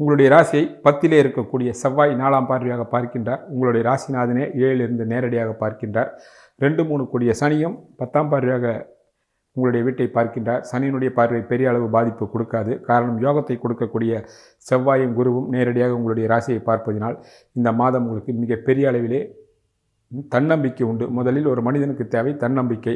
உங்களுடைய ராசியை பத்திலே இருக்கக்கூடிய செவ்வாய் நாலாம் பார்வையாக பார்க்கின்றார். உங்களுடைய ராசிநாதனே ஏழிலிருந்து நேரடியாக பார்க்கின்றார். ரெண்டு மூணு கூடிய சனியும் பத்தாம் பார்வையாக உங்களுடைய வீட்டை பார்க்கின்றார். சனியினுடைய பார்வை பெரிய அளவு பாதிப்பு கொடுக்காது. காரணம் யோகத்தை கொடுக்கக்கூடிய செவ்வாயும் குருவும் நேரடியாக உங்களுடைய ராசியை பார்ப்பதினால் இந்த மாதம் உங்களுக்கு மிக பெரிய அளவிலே தன்னம்பிக்கை உண்டு. முதலில் ஒரு மனிதனுக்கு தேவை தன்னம்பிக்கை.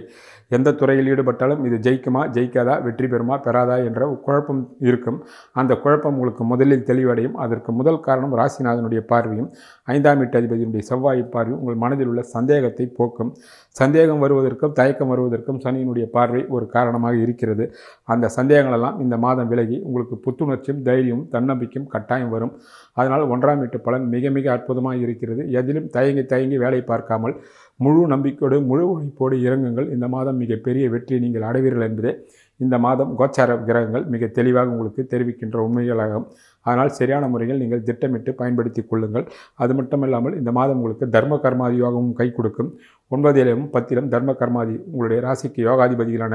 எந்த துறையில் ஈடுபட்டாலும் இது ஜெயிக்குமா ஜெயிக்காதா வெற்றி பெறுமா பெறாதா என்ற குழப்பம் இருக்கும். அந்த குழப்பம் உங்களுக்கு முதலில் தெளிவடையும். அதற்கு முதல் காரணம் ராசிநாதனுடைய பார்வையும் ஐந்தாம் வீட்டு அதிபதியினுடைய செவ்வாய் பார்வையும் உங்கள் மனதில் உள்ள சந்தேகத்தை போக்கும். சந்தேகம் வருவதற்கும் தயக்கம் வருவதற்கும் சனியினுடைய பார்வை ஒரு காரணமாக இருக்கிறது. அந்த சந்தேகங்களெல்லாம் இந்த மாதம் விலகி உங்களுக்கு புத்துணர்ச்சியும் தைரியமும் தன்னம்பிக்கையும் கட்டாயம் வரும். அதனால் ஒன்றாம் வீட்டு பலன் மிக மிக அற்புதமாக இருக்கிறது. எதிலும் தயங்கி தயங்கி வேலை பார்க்காமல் முழு நம்பிக்கையோடு முழு உழைப்போடு இறங்குங்கள். இந்த மாதம் மிகப்பெரிய வெற்றி நீங்கள் அடைவீர்கள் என்பதே இந்த மாதம் கோச்சார கிரகங்கள் மிக தெளிவாக உங்களுக்கு தெரிவிக்கின்ற உண்மைகளாகும். அதனால் சரியான முறையில் நீங்கள் திட்டமிட்டு பயன்படுத்தி கொள்ளுங்கள். அது மட்டுமல்லாமல் இந்த மாதம் உங்களுக்கு தர்ம கர்மாதி யோகமும் கை கொடுக்கும். ஒன்பதிலும் பத்திலும் தர்ம கர்மாதி உங்களுடைய ராசிக்கு யோகாதிபதிகளான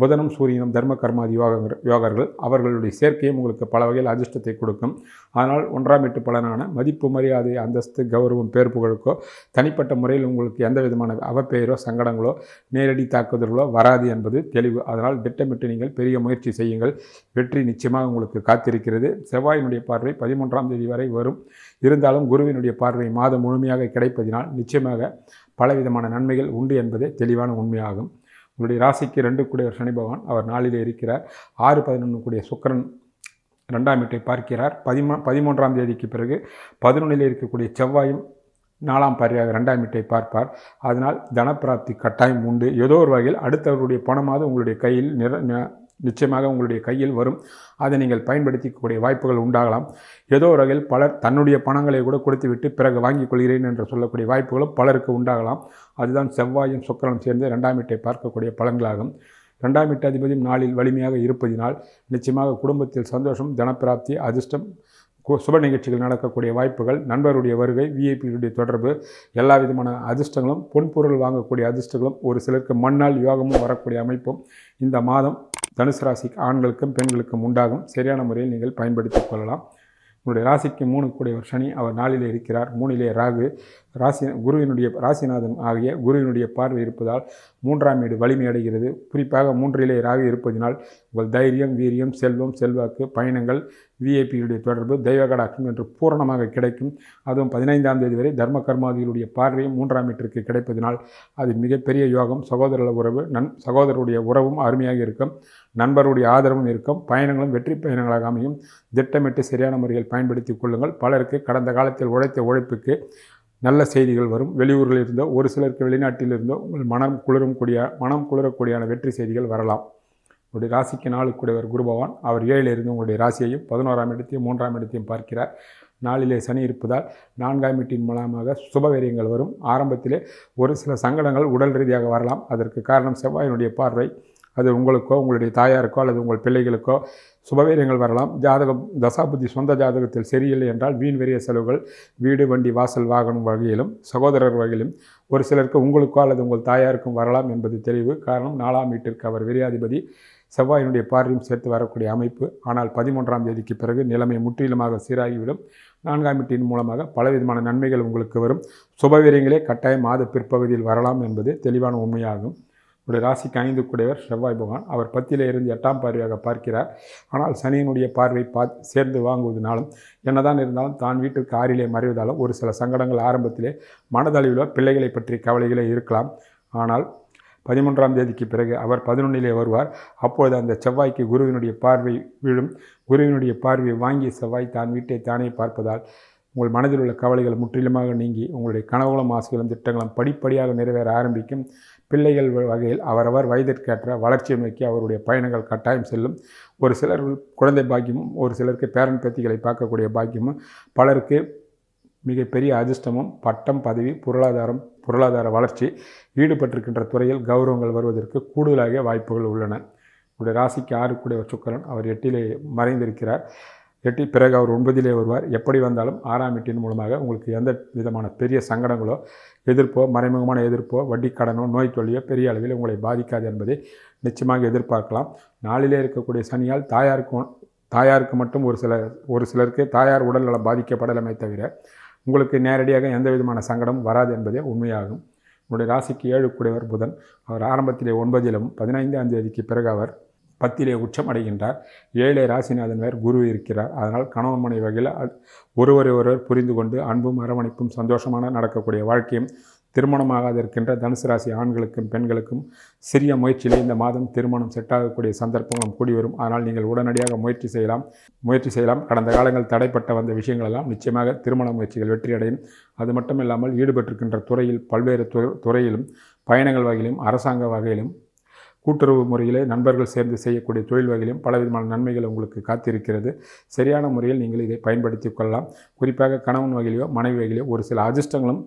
புதனும் சூரியனும் தர்ம கர்மாதி யோகங்கள் யோகர்கள் அவர்களுடைய சேர்க்கையும் உங்களுக்கு பல வகையில் அதிர்ஷ்டத்தை கொடுக்கும். ஆனால் ஒன்றாம் எட்டு பலனான மதிப்பு மரியாதை அந்தஸ்து கௌரவம் பேர் புகழுக்கோ தனிப்பட்ட முறையில் உங்களுக்கு எந்த விதமான அவப்பெயரோ சங்கடங்களோ நேரடி தாக்குதல்களோ வராது என்பது தெளிவு. அதனால் திட்டமிட்டு நீங்கள் பெரிய முயற்சி செய்யுங்கள். வெற்றி நிச்சயமாக உங்களுக்கு காத்திருக்கிறது. செவ்வாயினுடைய பார்வை பதிமூன்றாம் தேதி வரை வரும். இருந்தாலும் குருவினுடைய பார்வை மாதம் முழுமையாக கிடைப்பதினால் நிச்சயமாக பலவிதமான நன்மைகள் உண்டு என்பதே தெளிவான உண்மையாகும். உங்களுடைய ராசிக்கு ரெண்டு கூடிய சனி பகவான் அவர் நாளிலே இருக்கிறார். ஆறு பதினொன்று கூடிய சுக்கரன் ரெண்டாம் வீட்டை பார்க்கிறார். பதிமூ பதிமூன்றாம் தேதிக்கு பிறகு பதினொன்றில் இருக்கக்கூடிய செவ்வாயும் நாலாம் பார்வையாக ரெண்டாம் வீட்டை பார்ப்பார். அதனால் தனப்பிராப்தி கட்டாயம் உண்டு. ஏதோ ஒரு வகையில் அடுத்தவர்களுடைய பணமாவது உங்களுடைய கையில் நிற நிச்சயமாக உங்களுடைய கையில் வரும். அதை நீங்கள் பயன்படுத்திக்கக்கூடிய வாய்ப்புகள் உண்டாகலாம். ஏதோ ஒரு வகையில் பலர் தன்னுடைய பணங்களை கூட கொடுத்துவிட்டு பிறகு வாங்கிக் கொள்கிறேன் என்று சொல்லக்கூடிய வாய்ப்புகளும் பலருக்கு உண்டாகலாம். அதுதான் செவ்வாயும் சுக்கரனும் சேர்ந்து ரெண்டாம் வீட்டை பார்க்கக்கூடிய பலன்களாகும். ரெண்டாம் வீட்டு அதிபதியும் நாளில் வலிமையாக இருப்பதினால் நிச்சயமாக குடும்பத்தில் சந்தோஷம் தனப்பிராப்தி அதிர்ஷ்டம் சுப நிகழ்ச்சிகள் நடக்கக்கூடிய வாய்ப்புகள் நண்பருடைய வருகை விஐபியுடைய தொடர்பு எல்லா விதமான அதிர்ஷ்டங்களும் பொன்பொருள் வாங்கக்கூடிய அதிர்ஷ்டங்களும் ஒரு சிலருக்கு மண்ணால் யோகமும் வரக்கூடிய அமைப்பும் இந்த மாதம் தனுசு ராசி ஆண்களுக்கும் பெண்களுக்கும் உண்டாகும் சரியான முறையில் நீங்கள் பயன்படுத்திக் கொள்ளலாம். உங்களுடைய ராசிக்கு மூணு கூடியவர் சனி அவர் நாளிலே இருக்கிறார். மூணிலே ராகு. ராசி குருவினுடைய ராசிநாதன் ஆகிய குருவினுடைய பார்வை இருப்பதால் மூன்றாம் வீடு வலிமை அடைகிறது. குறிப்பாக மூன்றிலே ராகு இருப்பதினால் உங்கள் தைரியம் வீரியம் செல்வம் செல்வாக்கு பயணங்கள் விஐபியுடைய தொடர்பு தெய்வகடாக்கம் என்று பூரணமாக கிடைக்கும். அதுவும் பதினைந்தாம் தேதி வரை தர்ம கர்மாதிகளுடைய பார்வையும் மூன்றாம் வீட்டிற்கு கிடைப்பதினால் அது மிகப்பெரிய யோகம். சகோதர உறவு நன் சகோதரருடைய உறவும் அருமையாக இருக்கும். நண்பருடைய ஆதரவும் இருக்கும். பயணங்களும் வெற்றி பயணங்களாக அமையும். திட்டமிட்டு சரியான முறையில் பயன்படுத்தி கொள்ளுங்கள். பலருக்கு கடந்த காலத்தில் உழைத்த உழைப்புக்கு நல்ல செய்திகள் வரும். வெளியூர்களில் இருந்தோ ஒரு சிலருக்கு வெளிநாட்டில் இருந்தோ உங்கள் மனம் குளிரும் கூடிய மனம் குளிரக்கூடியான வெற்றி செய்திகள் வரலாம். உங்களுடைய ராசிக்கு நாலு கூடியவர் குரு பகவான் அவர் ஏழில் இருந்து உங்களுடைய ராசியையும் பதினோராம் இடத்தையும் மூன்றாம் இடத்தையும் பார்க்கிறார். நாளிலே சனி இருப்பதால் நான்காம் வீட்டின் மூலமாக சுபவீரியங்கள் வரும். ஆரம்பத்திலே ஒரு சில சங்கடங்கள் உடல் ரீதியாக வரலாம். அதற்கு காரணம் செவ்வாயினுடைய பார்வை. அது உங்களுக்கோ உங்களுடைய தாயாருக்கோ அல்லது உங்கள் பிள்ளைகளுக்கோ சுபவீரியங்கள் வரலாம். ஜாதகம் தசாபுத்தி சொந்த ஜாதகத்தில் சரியில்லை என்றால் வீண் வெறிய செலவுகள் வீடு வண்டி வாசல் வாகனம் வகையிலும் சகோதரர் வகையிலும் ஒரு சிலருக்கு உங்களுக்கோ அல்லது உங்கள் தாயாருக்கும் வரலாம் என்பது தெளிவு. காரணம் நாலாம் வீட்டிற்கு அவர் விரியாதிபதி. செவ்வாயினுடைய பார்வையும் சேர்த்து வரக்கூடிய அமைப்பு. ஆனால் பதிமூன்றாம் தேதிக்கு பிறகு நிலைமை முற்றிலுமாக சீராகிவிடும். நான்காம் வீட்டின் மூலமாக பலவிதமான நன்மைகள் உங்களுக்கு வரும். சுபவீரியங்களே கட்டாயம் மாத பிற்பகுதியில் வரலாம் என்பது தெளிவான உண்மையாகும். உடைய ராசிக்கு ஐந்து கூடியவர் செவ்வாய் பகவான். அவர் பத்திலே இருந்து எட்டாம் பார்வையாக பார்க்கிறார். ஆனால் சனியினுடைய பார்வை பா சேர்ந்து வாங்குவதனாலும் என்னதான் இருந்தாலும் தான் வீட்டுக்கு ஆறிலே மறைவதாலும் ஒரு சில சங்கடங்கள் ஆரம்பத்திலே மனதளவிலோ பிள்ளைகளை பற்றி கவலைகளே இருக்கலாம். ஆனால் பதிமூன்றாம் தேதிக்கு பிறகு அவர் பதினொன்றிலே வருவார். அப்பொழுது அந்த செவ்வாய்க்கு குருவினுடைய பார்வை விழும். குருவினுடைய பார்வையை வாங்கி செவ்வாய் தான் வீட்டை தானே பார்ப்பதால் உங்கள் மனதில் உள்ள கவலைகள் முற்றிலுமாக நீங்கி உங்களுடைய கனவுகளும் ஆசைகளும் திட்டங்களும் படிப்படியாக நிறைவேற ஆரம்பிக்கும். பிள்ளைகள் வகையில் அவரவர் வயதிற்கேற்ற வளர்ச்சியை நோக்கி அவருடைய பயணங்கள் கட்டாயம் செல்லும். ஒரு சிலர் குழந்தை பாக்கியமும் ஒரு சிலருக்கு பேரன் பேத்திகளை பார்க்கக்கூடிய பாக்கியமும் பலருக்கு மிகப்பெரிய அதிர்ஷ்டமும் பட்டம் பதவி பொருளாதாரம் பொருளாதார வளர்ச்சி ஈடுபட்டிருக்கின்ற துறையில் கௌரவங்கள் வருவதற்கு கூடுதலாக வாய்ப்புகள் உள்ளன. உடைய ராசிக்கு ஆறுக்குடைய சுக்கரன் அவர் எட்டிலே மறைந்திருக்கிறார். எட்டி பிறகு அவர் ஒன்பதிலே வருவார். எப்படி வந்தாலும் ஆறாம் எட்டின் மூலமாக உங்களுக்கு எந்த விதமான பெரிய சங்கடங்களோ எதிர்ப்போ மறைமுகமான எதிர்ப்போ வட்டி கடனோ நோய் தொல்லியோ பெரிய அளவில் உங்களை பாதிக்காது என்பதை நிச்சயமாக எதிர்பார்க்கலாம். நாளிலே இருக்கக்கூடிய சனியால் தாயாருக்கு தாயாருக்கு மட்டும் ஒரு சில ஒரு சிலருக்கு தாயார் உடல்நலம் பாதிக்கப்படலாமே தவிர உங்களுக்கு நேரடியாக எந்த விதமான சங்கடம் வராது என்பதே உண்மையாகும். உங்களுடைய ராசிக்கு ஏழு கூடியவர் புதன். அவர் ஆரம்பத்திலே ஒன்பதிலும் பதினைந்தாம் தேதிக்கு பிறகு அவர் பத்திலே உச்சம் அடைகின்றார். ஏழை ராசிநாதன் வேர் குரு இருக்கிறார். அதனால் கணவன் மனை வகையில் ஒருவரை ஒருவர் புரிந்து கொண்டு அன்பும் அரவணைப்பும் சந்தோஷமான நடக்கக்கூடிய வாழ்க்கையும் திருமணமாகாத இருக்கின்ற தனுசு ராசி ஆண்களுக்கும் பெண்களுக்கும் சிறிய முயற்சியிலே இந்த மாதம் திருமணம் செட்டாகக்கூடிய சந்தர்ப்பங்களும் கூடி வரும். ஆனால் நீங்கள் உடனடியாக முயற்சி செய்யலாம். முயற்சி செய்யலாம். கடந்த காலங்கள் தடைப்பட்ட வந்த விஷயங்களெல்லாம் நிச்சயமாக திருமண முயற்சிகள் வெற்றியடையும். அது மட்டும் இல்லாமல் ஈடுபட்டிருக்கின்ற துறையில் பல்வேறு துறையிலும் பயணங்கள் வகையிலும் அரசாங்க வகையிலும் கூட்டுறவு முறையிலே நண்பர்கள் சேர்ந்து செய்யக்கூடிய தொழில் வகையிலும் பலவிதமான நன்மைகள் உங்களுக்கு காத்திருக்கிறது. சரியான முறையில் நீங்கள் இதை பயன்படுத்தி கொள்ளலாம். குறிப்பாக கணவன் வகையிலையோ மனைவி வகையிலோ ஒரு சில அதிர்ஷ்டங்களும்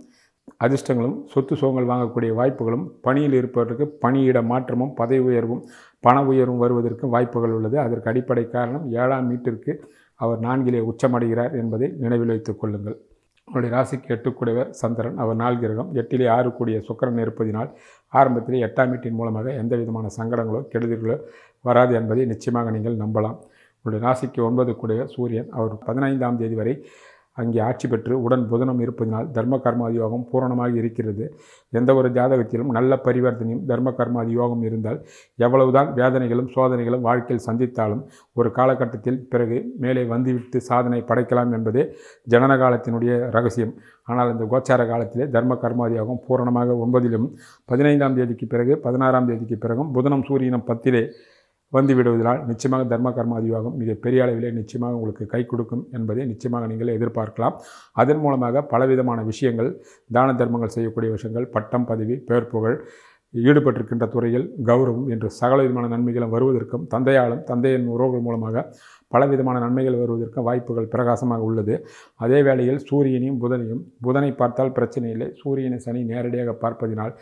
அதிர்ஷ்டங்களும் சொத்து சுகங்கள் வாங்கக்கூடிய வாய்ப்புகளும் பணியில் இருப்பவர்களுக்கு பணியிட மாற்றமும் பதவி உயர்வும் பண உயர்வும் வருவதற்கு வாய்ப்புகள் உள்ளது. அதற்கு அடிப்படை காரணம் ஏழாம் வீட்டிற்கு அவர் நான்கிலே உச்சமடைகிறார் என்பதை நினைவில் வைத்துக் கொள்ளுங்கள். அவருடைய ராசிக்கு எட்டுக்குடையவர் சந்திரன். அவர் நாள் கிரகம் எட்டிலே ஆறு கூடிய சுக்கரன் இருப்பதினால் ஆரம்பத்திலே எட்டாம் வீட்டின் மூலமாக எந்த விதமான சங்கடங்களோ கெடுதல்களோ வராது என்பதை நிச்சயமாக நீங்கள் நம்பலாம். உங்களுடைய ராசிக்கு ஒன்பது கூடிய சூரியன். அவர் பதினைந்தாம் தேதி வரை அங்கே ஆட்சி பெற்று உடன் புதனம் இருப்பதனால் தர்ம கர்மாதி யோகம் பூரணமாக இருக்கிறது. எந்த ஒரு ஜாதகத்திலும் நல்ல பரிவர்த்தனையும் தர்ம கர்மாதி யோகம் இருந்தால் எவ்வளவுதான் வேதனைகளும் சோதனைகளும் வாழ்க்கையில் சந்தித்தாலும் ஒரு காலகட்டத்தில் பிறகு மேலே வந்துவிட்டு சாதனை படைக்கலாம் என்பதே ஜனன காலத்தினுடைய ரகசியம். ஆனால் இந்த கோச்சார காலத்திலே தர்ம கர்மாதி யோகம் பூரணமாக ஒன்பதிலும் பதினைந்தாம் தேதிக்கு பிறகு பதினாறாம் தேதிக்கு பிறகும் புதனம் சூரியனம் பத்திலே வந்து விடுவதனால் நிச்சயமாக தர்ம கர்ம அதிவாகம் மிக பெரிய அளவிலே நிச்சயமாக உங்களுக்கு கை கொடுக்கும் என்பதை நிச்சயமாக நீங்கள் எதிர்பார்க்கலாம். அதன் மூலமாக பலவிதமான விஷயங்கள் தான தர்மங்கள் செய்யக்கூடிய விஷயங்கள் பட்டம் பதவி பெயர் புகழ் ஈடுபட்டிருக்கின்ற துறையில் கௌரவம் என்று சகல விதமான நன்மைகளும் வருவதற்கும் தந்தையாலும் தந்தையின் உறவுகள் மூலமாக பலவிதமான நன்மைகள் வருவதற்கும் வாய்ப்புகள் பிரகாசமாக உள்ளது. அதே வேளையில் சூரியனையும் புதனையும் புதனை பார்த்தால் பிரச்சனை இல்லை. சூரியனை சனி நேரடியாக பார்ப்பதினால்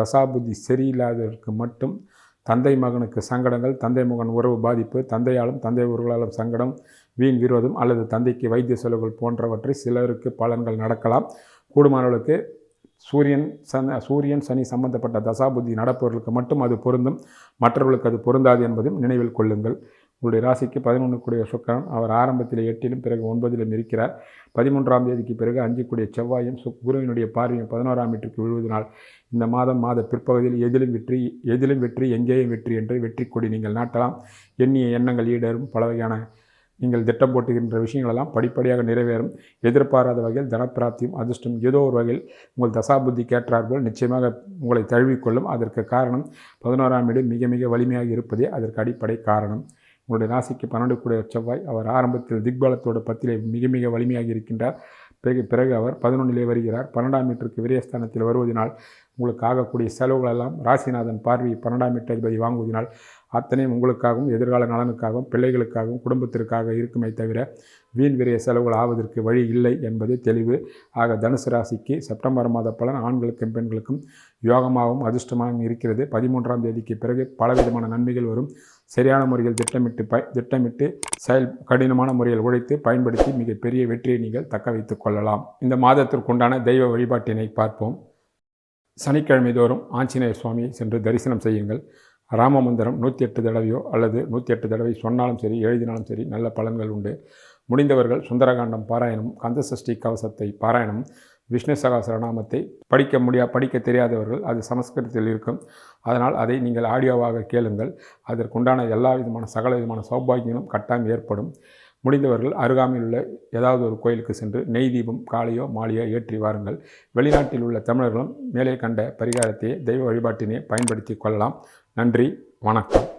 தசாபுத்தி சரியில்லாததற்கு மட்டும் தந்தை மகனுக்கு சங்கடங்கள் தந்தை மகன் உறவு பாதிப்பு தந்தையாலும் தந்தை உறவுகளாலும் சங்கடம் வீண் விரோதம் அல்லது தந்தைக்கு வைத்திய செலவுகள் போன்றவற்றை சிலருக்கு பலன்கள் நடக்கலாம். கூடுமானவர்களுக்கு சூரியன் சன் சூரியன் சனி சம்பந்தப்பட்ட தசாபுத்தி நடப்பவர்களுக்கு மட்டும் அது பொருந்தும். மற்றவர்களுக்கு அது பொருந்தாது என்பதையும் நினைவில் கொள்ளுங்கள். உங்களுடைய ராசிக்கு பதினொன்று கூடிய சுக்கரன். அவர் ஆரம்பத்தில் எட்டிலும் பிறகு ஒன்பதிலும் இருக்கிறார் பதிமூன்றாம் தேதிக்கு பிறகு அஞ்சு கூடிய செவ்வாயும் சு குருவினுடைய பார்வையும் பதினோராம் வீட்டுக்கு விழுவதனால் இந்த மாதம் மாத பிற்பகுதியில் எதிலும் வெற்றி எதிலும் வெற்றி எங்கேயும் வெற்றி என்று வெற்றி கொடி நீங்கள் நாட்டலாம். எண்ணிய எண்ணங்கள் ஈடேறும். பல வகையான நீங்கள் திட்டம் போட்டுகின்ற விஷயங்களெல்லாம் படிப்படியாக நிறைவேறும். எதிர்பாராத வகையில் தனப்பிராப்தியும் அதிர்ஷ்டம் ஏதோ ஒரு வகையில் உங்கள் தசாபுத்தி கேட்டார்கள் நிச்சயமாக உங்களை தழுவிக்கொள்ளும். அதற்கு காரணம் பதினோராம் வீடு மிக மிக வலிமையாக இருப்பதே அதற்கு அடிப்படை காரணம். உங்களுடைய ராசிக்கு பன்னெண்டு கூடிய செவ்வாய். அவர் ஆரம்பத்தில் திக்பலத்தோட பத்திலே மிக மிக வலிமையாக இருக்கின்றார். பிறகு பிறகு அவர் பதினொன்றிலே வருகிறார். பன்னெண்டாம் மீட்டருக்கு விரயஸ்தானத்தில் வருவதனால் உங்களுக்கு ஆகக்கூடிய செலவுகளெல்லாம் ராசிநாதன் பார்வை பன்னெண்டாம் மீட்டர் அதிபதி வாங்குவதனால் அத்தனையும் உங்களுக்காகவும் எதிர்கால நலனுக்காகவும் பிள்ளைகளுக்காகவும் குடும்பத்திற்காக இருக்குமே தவிர வீண் விரைய செலவுகள் ஆவதற்கு வழி இல்லை என்பது தெளிவு. ஆக தனுசு ராசிக்கு செப்டம்பர் மாத பலன் ஆண்களுக்கும் பெண்களுக்கும் யோகமாகவும் அதிர்ஷ்டமாகவும் இருக்கிறது. பதிமூன்றாம் தேதிக்கு பிறகு பலவிதமான நன்மைகள் வரும். சரியான முறையில் திட்டமிட்டு ப திட்டமிட்டு செயல் கடினமான முறையில் உழைத்து பயன்படுத்தி மிகப்பெரிய வெற்றியை நீங்கள் தக்க வைத்துக் கொள்ளலாம். இந்த மாதத்திற்குண்டான தெய்வ வழிபாட்டினை பார்ப்போம். சனிக்கிழமை தோறும் ஆஞ்சநேயர் சுவாமியை சென்று தரிசனம் செய்யுங்கள். ராமமந்திரம் நூற்றி எட்டு தடவையோ அல்லது நூற்றி எட்டு தடவை சொன்னாலும் சரி எழுதினாலும் சரி நல்ல பலன்கள் உண்டு. முடிந்தவர்கள் சுந்தரகாண்டம் பாராயணம் கந்தசஷ்டி கவசத்தை பாராயணம் விஷ்ணு சகசரநாமத்தை படிக்க முடியா படிக்க தெரியாதவர்கள் அது சமஸ்கிருதத்தில் இருக்கும். அதனால் அதை நீங்கள் ஆடியோவாக கேளுங்கள். அதற்குண்டான எல்லா விதமான சகல விதமான சௌபாகியங்களும் கட்டாயம் ஏற்படும். முடிந்தவர்கள் அருகாமையில் உள்ள ஏதாவது ஒரு கோயிலுக்கு சென்று நெய் தீபம் காலையோ மாலையோ ஏற்றி வாருங்கள். வெளிநாட்டில் உள்ள தமிழர்களும் மேலே கண்ட பரிகாரத்தை தெய்வ வழிபாட்டினை பயன்படுத்தி கொள்ளலாம். நன்றி வணக்கம்.